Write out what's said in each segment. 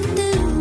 would do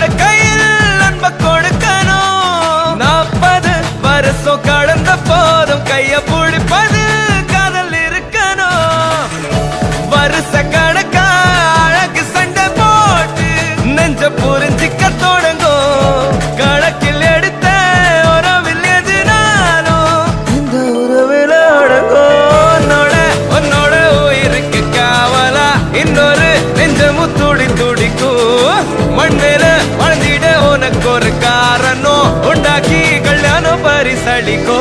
முத்தத்தை கொடுக்கையில் அன்ப கொடுக்கணும். நாற்பது வருஷம் கடந்த போதும் கைய பிடிப்பது காதல் இருக்கணும். வருஷ கணக்கா அழகு சண்டை போட்டு நெஞ்ச புரிஞ்சிக்க தொடங்கும். கணக்கில் எடுத்த உறவில் எதுனாலும் இந்த உறவில் அடங்கும். உன்னோட உன்னோட உயிருக்கு காவலா இன்னொரு நெஞ்சமும் துடி துடிக்கும். மண்ணில வாழ்ந்திட ஒரு காரணம் உண்டாக்கி கல்யாணம் பரிசளிக்கோ